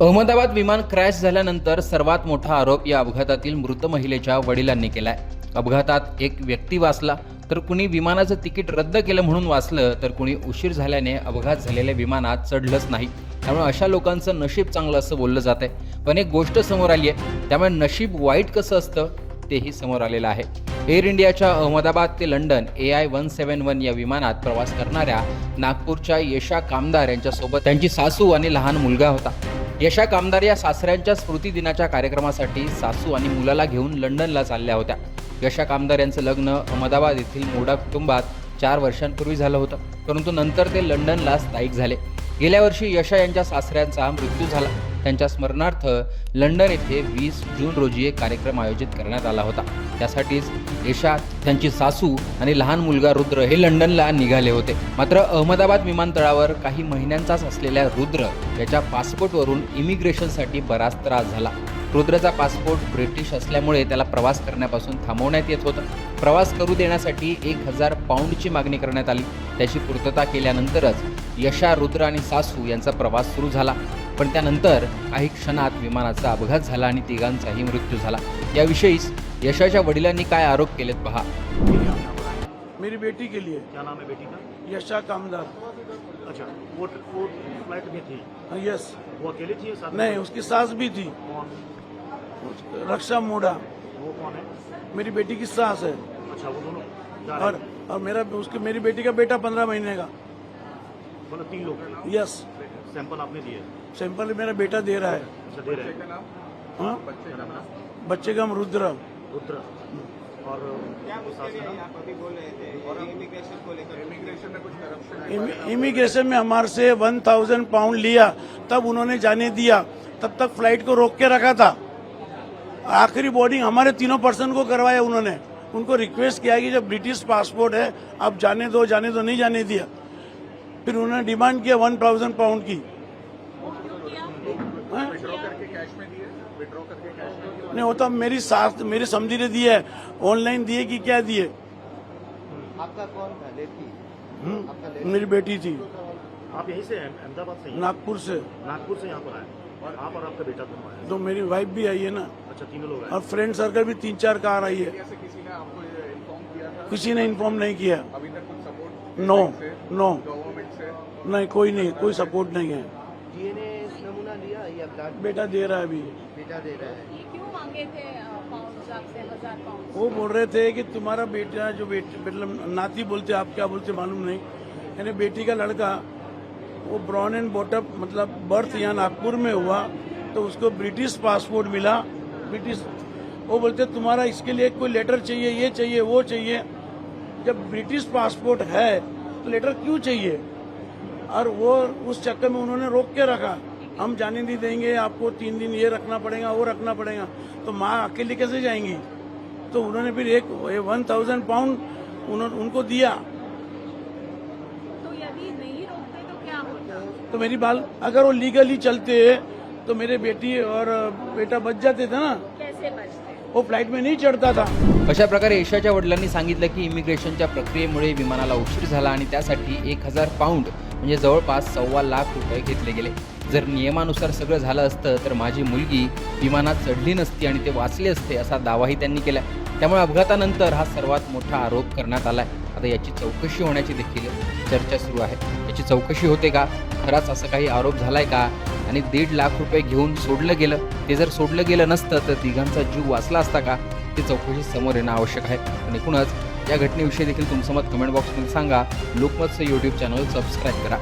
अहमदाबाद विमान क्रॅश झाल्यानंतर सर्वात मोठा आरोप या अपघातातील मृत महिलेच्या वडिलांनी केलाय. अपघातात एक व्यक्ती वाचला तर कुणी विमानाचं तिकीट रद्द केलं म्हणून वाचलं तर कुणी उशीर झाल्याने अपघात झालेल्या विमानात चढलंच नाही. त्यामुळे अशा लोकांचं नशीब चांगलं असं बोललं जात आहे पण एक गोष्ट समोर आली आहे त्यामुळे नशीब वाईट कसं असतं तेही समोर आलेलं आहे. एअर इंडियाच्या अहमदाबाद ते London A I one seven one या विमानात प्रवास करणाऱ्या नागपूरच्या यशा कामदार यांच्यासोबत त्यांची सासू आणि लहान मुलगा होता. यशा कामदार या सासऱ्यांच्या स्मृती दिनाच्या कार्यक्रमासाठी सासू आणि मुलाला घेऊन लंडनला चालल्या होत्या. यशा कामदार यांचं लग्न अहमदाबाद येथील मोडा कुटुंबात चार वर्षांपूर्वी झालं होतं. परंतु नंतर ते लंडनला स्थायिक झाले. गेल्या वर्षी यशा यांच्या सासऱ्यांचा मृत्यू झाला. त्यांच्या स्मरणार्थ लंडन येथे वीस जून रोजी एक कार्यक्रम आयोजित करण्यात आला होता. त्यासाठीच यशा त्यांची सासू आणि लहान मुलगा रुद्र हे लंडनला निघाले होते. मात्र अहमदाबाद विमानतळावर काही महिन्यांचाच असलेल्या रुद्र याच्या पासपोर्टवरून इमिग्रेशनसाठी बराच त्रास झाला. रुद्रचा पासपोर्ट ब्रिटिश असल्यामुळे त्याला प्रवास करण्यापासून थांबवण्यात येत होतं. प्रवास करू देण्यासाठी एक हजार पाऊंडची मागणी करण्यात आली. त्याची पूर्तता केल्यानंतरच यशा रुद्र आणि सासू यांचा प्रवास सुरू झाला. पण त्यानंतर काही क्षणात विमानाचा अपघात झाला आणि तिघांचाही मृत्यू झाला. याविषयीच यशाच्या वडिलांनी काय आरोप केलेत पहा. मेरी बेटी के लिए. क्या नाम है बेटी का? यशा कामदार. अच्छा वो वो फ्लाइट में थी? यस वो अकेली थी या साथ में? नहीं उसकी सास भी थी. कौन? रक्षा मोड़ा. वो कौन है? मेरी बेटी की सास है. अच्छा वो दोनों और और मेरा उसकी मेरी बेटी का बेटा पंद्रह महीने का। मतलब तीन लोग? यस सैंपल आपने दिए? सैंपल मेरा बेटा दे रहा है। अच्छा दे रहे हैं। हाँ है? बच्चे का नाम? रुद्र। रुद्र। और इमिग्रेशन में हमारे से वन थाउज़ेंड पाउंड लिया तब उन्होंने जाने दिया तब तक फ़्लाइट को रोक के रखा था। आखिरी बोर्डिंग हमारे तीनों पर्सन को करवाया उन्होंने। उनको रिक्वेस्ट किया कि जब ब्रिटिश पासपोर्ट है आप जाने दो जाने दो नहीं जाने दिया। फिर उन्होंने डिमांड किया वन थाउज़ेंड पाउंड की। हाँ? नहीं वो तो मेरी सास मेरी समझी ने दिए है। ऑनलाइन दिए कि क्या दिए? आपका कौन था? लेती हम्म? मेरी बेटी थी। आप यहीं से हैं? अहमदाबाद से नागपुर से। नागपुर से यहाँ पर आए। और आप और आपका बेटा दोनों आए? तो मेरी वाइफ भी आई है ना। अच्छा तीनों लोग आए। और फ्रेंड सर्कल भी तीन चार कार आई है। किसी ने इन्फॉर्म नहीं किया। नो नो नहीं कोई नहीं कोई सपोर्ट नहीं है। डीएनए नमूना लिया या ब्लड बेटा दे रहा है अभी। बेटा दे रहा है। क्यों मांगे थे वो बोल रहे थे कि तुम्हारा बेटा जो मतलब नाती बोलते आप क्या बोलते मालूम नहीं। यानी बेटी का लड़का वो ब्राउन एंड बॉटम मतलब बर्थ यहाँ नागपुर में हुआ तो उसको ब्रिटिश पासपोर्ट मिला। ब्रिटिश वो बोलते तुम्हारा इसके लिए कोई लेटर चाहिए ये चाहिए वो चाहिए। जब ब्रिटिश पासपोर्ट है तो लेटर क्यों चाहिए? और वो उस चक्कर में उन्होंने रोक के रखा। हम जाने नहीं देंगे आपको तीन दिन ये रखना पड़ेगा वो रखना पड़ेगा। तो माँ अकेले कैसे जाएँगी? तो उन्होंने फिर एक वन थाउज़ेंड पाउंड उन्होंने उनको दिया। तो यदि नहीं रोकते तो क्या होता? तो मेरी बाल अगर वो लीगली चलते तो मेरे बेटी और बेटा बच जाते थे ना। कैसे बचते? वो फ़्लाइट में नहीं चढ़ता था। अशा प्रकारे यशाच्या वडिलांनी सांगितलं की इमिग्रेशनच्या प्रक्रियेमुळे विमानाला उशीर झाला आणि त्यासाठी एक हजार पाऊंड म्हणजे जवळपास सव्वा लाख रुपये घेतले गेले. जर नियमानुसार सगळं झालं असतं तर माझी मुलगी विमानात चढली नसती आणि ते वाचले असते असा दावाही त्यांनी केला. त्यामुळे अपघातानंतर हा सर्वात मोठा आरोप करण्यात आलाय. आता याची चौकशी होण्याची देखील चर्चा सुरू आहे. याची चौकशी होते का? खराच असं काही आरोप झालाय का? आणि दीड लाख रुपये घेऊन सोडलं गेलं ते जर सोडलं गेलं नसतं तर तिघांचा जीव वाचला असता का? ते चौकशी समोर येणं आवश्यक आहे. आणि एकूणच या घटनेविषयी देखील तुमचं मत कमेंट बॉक्समध्ये सांगा. लोकमतचं यूट्यूब चॅनल सबस्क्राईब करा.